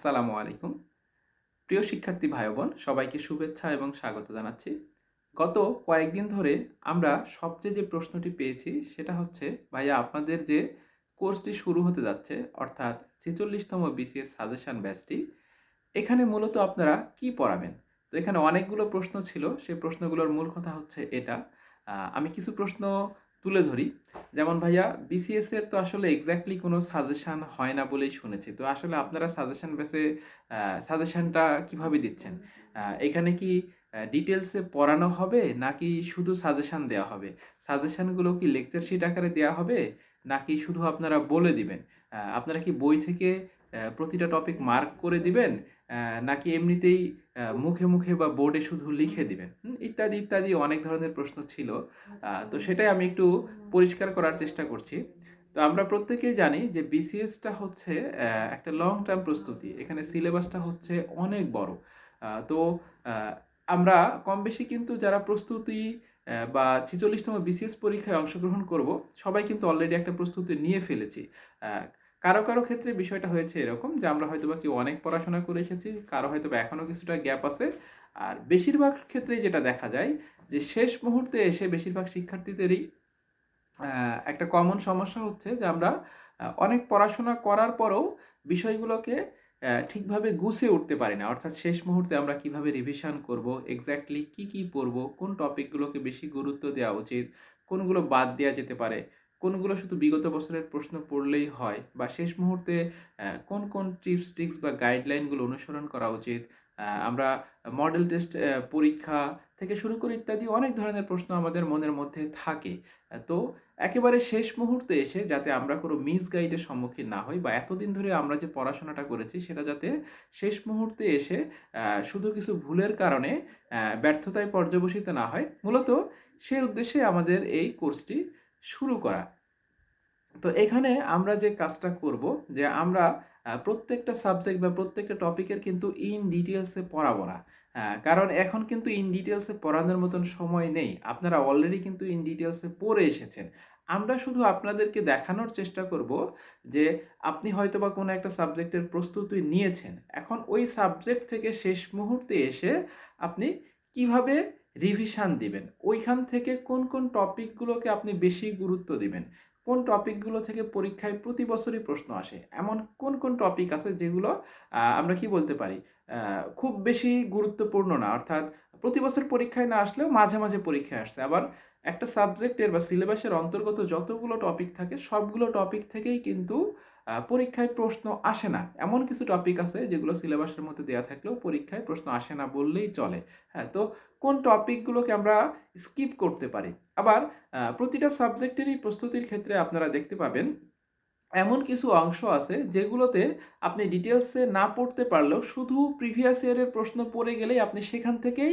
আসসালামু আলাইকুম। প্রিয় শিক্ষার্থী ভাই বোন সবাইকে শুভেচ্ছা এবং স্বাগত জানাচ্ছি। গত কয়েকদিন ধরে আমরা সবচেয়ে যে প্রশ্নটি পেয়েছি, সেটা হচ্ছে, ভাইয়া, আপনাদের যে কোর্সটি শুরু হতে যাচ্ছে, অর্থাৎ ছেচল্লিশতম বিসিএস সাজেশন ব্যাচটি, এখানে মূলত আপনারা কি পড়াবেন? তো এখানে অনেকগুলো প্রশ্ন ছিল সেই প্রশ্নগুলোর মূল কথা হচ্ছে এটা। আমি কিছু প্রশ্ন তুলে ধরি। যেমন ভাইয়া বিসিএস এর তো আসলে এক্স্যাক্টলি কোনো সাজেশন হয় না বলেই শুনেছি। তো আসলে আপনারা সাজেশন বেসে সাজেশনটা কীভাবে দিচ্ছেন? এখানে কি ডিটেলসে পড়ানো হবে নাকি শুধু সাজেশন দেওয়া হবে? সাজেশনগুলো কি লেকচার শিট আকারে দেওয়া হবে নাকি শুধু আপনারা বলে দিবেন? আপনারা কি বই থেকে প্রতিটা টপিক মার্ক করে দিবেন নাকি এমনিতেই মুখে মুখে বা বোর্ডে শুধু লিখে দিবেন? ইত্যাদি ইত্যাদি অনেক ধরনের প্রশ্ন ছিল। তো সেটাই আমি একটু পরিষ্কার করার চেষ্টা করছি। তো আমরা প্রত্যেকেই জানি যে বিসিএসটা হচ্ছে একটা লং টার্ম প্রস্তুতি। এখানে সিলেবাসটা হচ্ছে অনেক বড়। তো আমরা কম বেশি কিন্তু যারা প্রস্তুতি বা ছেচল্লিশতম বিসিএস পরীক্ষায় অংশগ্রহণ করব, সবাই কিন্তু অলরেডি একটা প্রস্তুতি নিয়ে ফেলেছি। কারও কারও ক্ষেত্রে বিষয়টা হয়েছে এরকম যে আমরা হয়তো বা কেউ অনেক পড়াশোনা করে এসেছি, কারও হয়তো বা এখনও কিছুটা গ্যাপ আছে। আর বেশিরভাগ ক্ষেত্রে যেটা দেখা যায় যে শেষ মুহূর্তে এসে বেশিরভাগ শিক্ষার্থীদেরই একটা কমন সমস্যা হচ্ছে যে আমরা অনেক পড়াশোনা করার পরেও বিষয়গুলোকে ঠিকভাবে গুছিয়ে উঠতে পারি না। অর্থাৎ শেষ মুহূর্তে আমরা কীভাবে রিভিশন করব এক্স্যাক্টলি কি কি পড়ব, কোন টপিকগুলোকে বেশি গুরুত্ব দেওয়া উচিত, কোনগুলো বাদ দেওয়া যেতে পারে কোনগুলো শুধু বিগত বছরের প্রশ্ন পড়লেই হয়? বা শেষ মুহূর্তে কোন কোন টিপস টিক্স বা গাইডলাইনগুলো অনুসরণ করা উচিত? আমরা মডেল টেস্ট পরীক্ষা থেকে শুরু করে ইত্যাদি অনেক ধরনের প্রশ্ন আমাদের মনের মধ্যে থাকে। তো একেবারে শেষ মুহূর্তে এসে যাতে আমরা কোনো মিস গাইডের সম্মুখীন না হই বা এতদিন ধরে আমরা যে পড়াশোনাটা করেছি সেটা যাতে শেষ মুহূর্তে এসে শুধু কিছু ভুলের কারণে ব্যর্থতায় পর্যবসিত না হয়, মূলত সেই উদ্দেশ্যে আমাদের এই কোর্সটি শুরু করা। তো এখানে আমরা যে কাজটা করব, যে আমরা প্রত্যেকটা সাবজেক্ট বা প্রত্যেকটা টপিকের কিন্তু ইন ডিটেলসে পড়াবো না। কারণ এখন কিন্তু ইন ডিটেলসে পড়ানোর মতন সময় নেই। আপনারা অলরেডি কিন্তু ইন ডিটেলসে পড়ে এসেছেন। আমরা শুধু আপনাদেরকে দেখানোর চেষ্টা করব যে আপনি হয়তো বা কোনো একটা সাবজেক্টের প্রস্তুতি নিয়েছেন। এখন ওই সাবজেক্ট থেকে শেষ মুহূর্তে এসে আপনি কীভাবে রিভিশন দিবেন। ওইখান থেকে কোন কোন টপিকগুলোকে আপনি বেশি গুরুত্ব দিবেন? কোন টপিকগুলো থেকে পরীক্ষায় প্রতি বছরই প্রশ্ন আসে? এমন কোন কোন টপিক আছে যেগুলো আমরা কি বলতে পারি? খুব বেশি গুরুত্বপূর্ণ না। অর্থাৎ প্রতি বছর পরীক্ষায় না আসলেও মাঝে মাঝে পরীক্ষায় আসছে। আবার একটা সাবজেক্টের বা সিলেবাসের অন্তর্গত যতগুলো টপিক থাকে, সবগুলো টপিক থেকেই কিন্তু পরীক্ষায় প্রশ্ন আসে না। এমন কিছু টপিক আছে যেগুলো সিলেবাসের মধ্যে দেওয়া থাকলেও পরীক্ষায় প্রশ্ন আসে না বললেই চলে। হ্যাঁ তো কোন টপিকগুলোকে আমরা স্কিপ করতে পারি? আবার প্রতিটা সাবজেক্টেরই প্রস্তুতির ক্ষেত্রে আপনারা দেখতে পাবেন এমন কিছু অংশ আছে যেগুলোতে আপনি ডিটেলসে না পড়তে পারলেও শুধু প্রিভিয়াস ইয়ারের প্রশ্ন পড়ে গেলেই আপনি সেখান থেকেই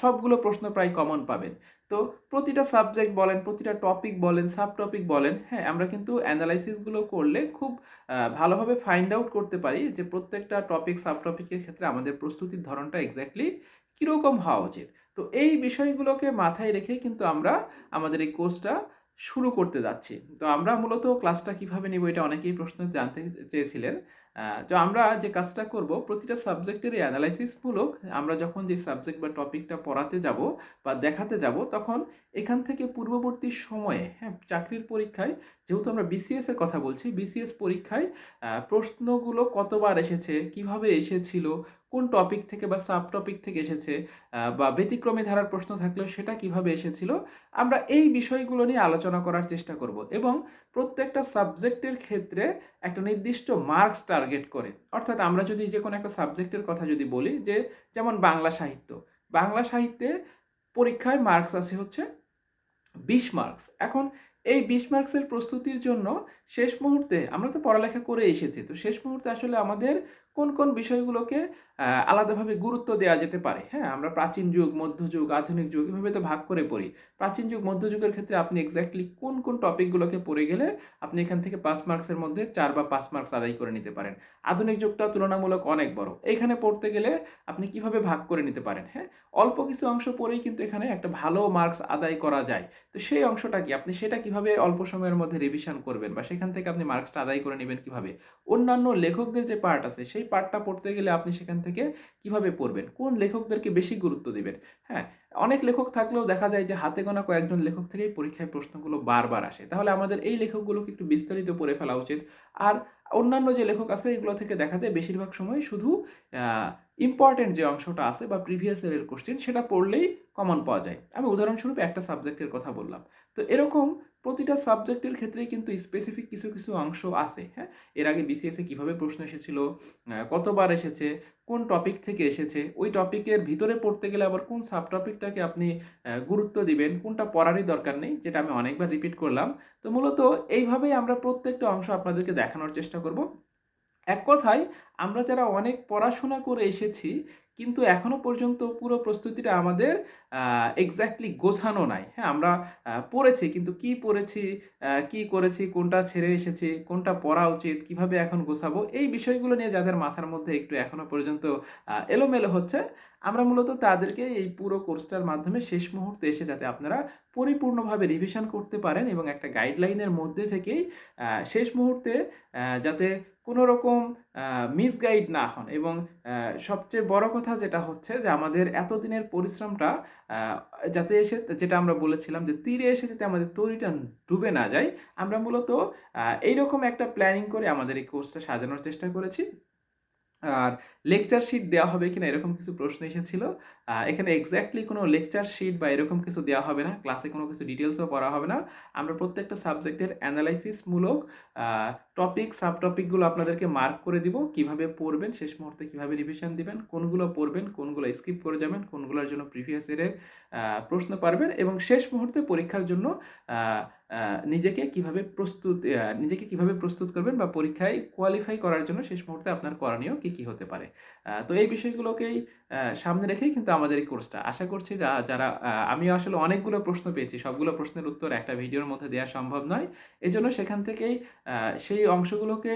সবগুলো প্রশ্ন প্রায় কমন পাবেন। তো প্রতিটা সাবজেক্ট বলেন, প্রতিটা টপিক বলেন সাব টপিক বলেন হ্যাঁ আমরা কিন্তু অ্যানালাইসিসগুলো করলে খুব ভালোভাবে ফাইন্ড আউট করতে পারি যে প্রত্যেকটা টপিক সাব টপিকের ক্ষেত্রে আমাদের প্রস্তুতির ধরনটা এক্স্যাক্টলি কীরকম হওয়া উচিত। তো এই বিষয়গুলোকে মাথায় রেখেই কিন্তু আমরা আমাদের এই কোর্সটা শুরু করতে যাচ্ছি। তো আমরা মূলত ক্লাসটা কীভাবে নিব এটা অনেকেই প্রশ্ন জানতে চেয়েছিলেন। তো আমরা যে কাজটা করব, প্রতিটা সাবজেক্টের অ্যানালাইসিসমূলক আমরা যখন যে সাবজেক্ট বা টপিকটা পড়াতে যাব বা দেখাতে যাব, তখন এখান থেকে পূর্ববর্তী সময়ে হ্যাঁ চাকরির পরীক্ষায়, যেহেতু আমরা বিসিএস এর কথা বলছি বিসিএস পরীক্ষায় প্রশ্নগুলো কতবার এসেছে, কীভাবে এসেছিল কোন টপিক থেকে বা সাব টপিক থেকে এসেছে বা ব্যতিক্রমী ধারার প্রশ্ন থাকলেও সেটা কীভাবে এসেছিল, আমরা এই বিষয়গুলো নিয়ে আলোচনা করার চেষ্টা করব এবং প্রত্যেকটা সাবজেক্টের ক্ষেত্রে একটা নির্দিষ্ট মার্কস টার্গেট করে। অর্থাৎ আমরা যদি যে কোনো একটা সাবজেক্টের কথা যদি বলি যে, যেমন বাংলা সাহিত্য, বাংলা সাহিত্যে পরীক্ষায় মার্কস আছে হচ্ছে বিশ মার্কস এখন এই বিশ মার্কসের প্রস্তুতির জন্য শেষ মুহূর্তে আমরা তো পড়ালেখা করে এসেছি, তো শেষ মুহূর্তে আসলে আমাদের কোন কোন বিষয়গুলোকে আলাদাভাবে গুরুত্ব দেওয়া যেতে পারে? হ্যাঁ আমরা প্রাচীন যুগ মধ্যযুগ আধুনিক যুগ এভাবে তো ভাগ করে পড়ি। প্রাচীন যুগ মধ্যযুগের ক্ষেত্রে আপনি এক্স্যাক্টলি কোন কোন টপিকগুলোকে পড়ে গেলে আপনি এখান থেকে পাঁচ মার্কসের মধ্যে চার বা পাঁচ মার্কস আদায় করে নিতে পারেন। আধুনিক যুগটা তুলনামূলক অনেক বড়। এখানে পড়তে গেলে আপনি কীভাবে ভাগ করে নিতে পারেন? হ্যাঁ অল্প কিছু অংশ পড়েই কিন্তু এখানে একটা ভালো মার্কস আদায় করা যায়। তো সেই অংশটা কি? আপনি সেটা কীভাবে অল্প সময়ের মধ্যে রিভিশন করবেন বা সেখান থেকে আপনি মার্কসটা আদায় করে নেবেন কীভাবে? অন্যান্য লেখকদের যে পার্ট আছে, সেই পার্টটা পড়তে গেলে আপনি সেখান থেকে কীভাবে পড়বেন? কোন লেখকদেরকে বেশি গুরুত্ব দেবেন? হ্যাঁ অনেক লেখক থাকলেও দেখা যায় যে হাতে গোনা কয়েকজন লেখক থেকেই পরীক্ষায় প্রশ্নগুলো বারবার আসে। তাহলে আমাদের এই লেখকগুলোকে একটু বিস্তারিত পড়ে ফেলা উচিত। আর অন্যান্য যে লেখক আছে, এগুলো থেকে দেখা যায় বেশিরভাগ সময় শুধু ইম্পর্টেন্ট যে অংশটা আছে বা প্রিভিয়াস ইয়ারের কোশ্চেন সেটা পড়লেই কমন পাওয়া যায়। আমি উদাহরণস্বরূপ একটা সাবজেক্টের কথা বললাম। তো এরকম প্রতিটা সাবজেক্টের ক্ষেত্রেই কিন্তু স্পেসিফিক কিছু কিছু অংশ আছে হ্যাঁ? এর আগে বিসিএসে কীভাবে প্রশ্ন এসেছিল কতবার এসেছে কোন টপিক থেকে এসেছে? ওই টপিকের ভিতরে পড়তে গেলে আবার কোন সাব টপিকটাকে আপনি গুরুত্ব দিবেন? কোনটা পড়ারই দরকার নেই, যেটা আমি অনেকবার রিপিট করলাম। তো মূলত এইভাবেই আমরা প্রত্যেকটা অংশ আপনাদেরকে দেখানোর চেষ্টা করব। এক কথায় আমরা যারা অনেক পড়াশোনা করে এসেছি কিন্তু এখনও পর্যন্ত পুরো প্রস্তুতিটা আমাদের এক্স্যাক্টলি গোছানো নাই। হ্যাঁ আমরা পড়েছি, কিন্তু কি পড়েছি কি করেছি, কোনটা ছেড়ে এসেছি, কোনটা পড়া উচিত, কীভাবে এখন গোছাবো, এই বিষয়গুলো নিয়ে যাদের মাথার মধ্যে একটু এখনও পর্যন্ত এলোমেলো হচ্ছে আমরা মূলত তাদেরকে এই পুরো কোর্সটার মাধ্যমে শেষ মুহূর্তে এসে যাতে আপনারা পরিপূর্ণভাবে রিভিশন করতে পারেন এবং একটা গাইডলাইনের মধ্যে থেকেই শেষ মুহূর্তে যাতে কোনো রকম মিসগাইড না হন এবং সবচেয়ে বড় কথা যেটা হচ্ছে যে আমাদের এতদিনের পরিশ্রমটা যাতে এসে, যেটা আমরা বলেছিলাম যে তীরে এসে যাতে আমাদের তৈরিটা ডুবে না যায়, আমরা মূলত এইরকম একটা প্ল্যানিং করে আমাদের এই কোর্সটা সাজানোর চেষ্টা করেছি। আর লেকচার শিট দেওয়া হবে কিনা এরকম কিছু প্রশ্ন এসেছিল। এখানে এক্স্যাক্টলি কোনো লেকচার শিট বা এরকম কিছু দেওয়া হবে না। ক্লাসে কোনো কিছু ডিটেলসও পড়া হবে না। আমরা প্রত্যেকটা সাবজেক্টের অ্যানালাইসিসমূলক টপিক সাব টপিকগুলো আপনাদেরকে মার্ক করে দিব। কীভাবে পড়বেন, শেষ মুহূর্তে কীভাবে রিভিশন দিবেন, কোনগুলো পড়বেন, কোনগুলো স্কিপ করে যাবেন, কোনগুলোর জন্য প্রিভিয়াস ইয়ারের প্রশ্ন পারবেন এবং শেষ মুহূর্তে পরীক্ষার জন্য নিজেকে কীভাবে প্রস্তুত নিজেকে কীভাবে প্রস্তুত করবেন বা পরীক্ষায় কোয়ালিফাই করার জন্য শেষ মুহূর্তে আপনার করণীয় কী কী হতে পারে? তো এই বিষয়গুলোকেই সামনে রেখেই কিন্তু আমাদের এই কোর্সটা আশা করছি যা, যারা আমি আসলে অনেকগুলো প্রশ্ন পেয়েছি, সবগুলো প্রশ্নের উত্তর একটা ভিডিওর মধ্যে দেওয়া সম্ভব নয়। এজন্য সেখান থেকেই সেই অংশগুলোকে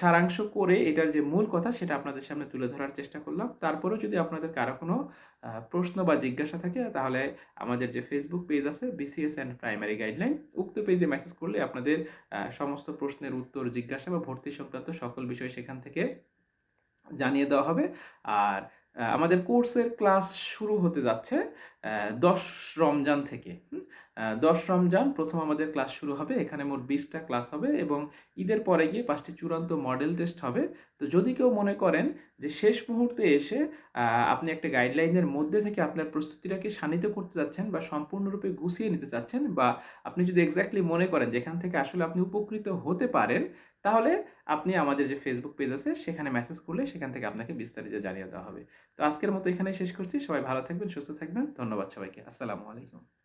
সারাংশ করে এটার যে মূল কথা সেটা আপনাদের সামনে তুলে ধরার চেষ্টা করলাম। তারপরেও যদি আপনাদের কারও কোনো প্রশ্ন বা জিজ্ঞাসা থাকে, তাহলে আমাদের যে ফেসবুক পেজ আছে বিসিএস অ্যান্ড প্রাইমারি গাইডলাইন উক্ত পেজে মেসেজ করলে আপনাদের সমস্ত প্রশ্নের উত্তর, জিজ্ঞাসা বা ভর্তি সংক্রান্ত সকল বিষয় সেখান থেকে জানিয়ে দেওয়া হবে। আর আমাদের কোর্সের ক্লাস শুরু হতে যাচ্ছে দশ রমজান থেকে। দশ রমজান প্রথম আমাদের ক্লাস শুরু হবে, এখানে মোট বিশটা ক্লাস হবে এবং ঈদের পরে গিয়ে পাঁচটি চূড়ান্ত মডেল টেস্ট হবে। তো যদি কেউ মনে করেন যে শেষ মুহূর্তে এসে আপনি একটা গাইডলাইনের মধ্যে থেকে আপনার প্রস্তুতিটাকে শানিত করতে যাচ্ছেন বা সম্পূর্ণরূপে গুছিয়ে নিতে চাচ্ছেন বা আপনি যদি এক্স্যাক্টলি মনে করেন যেখান থেকে আসলে আপনি উপকৃত হতে পারেন তাহলে আপনি আমাদের যে ফেসবুক পেজ আছে, সেখানে মেসেজ করলে সেখান থেকে আপনাকে বিস্তারিত জানিয়ে দেওয়া হবে। তো আজকের মতো এখানেই শেষ করছি। সবাই ভালো থাকবেন, সুস্থ থাকবেন। ধন্যবাদ সবাইকে। আসসালামু আলাইকুম।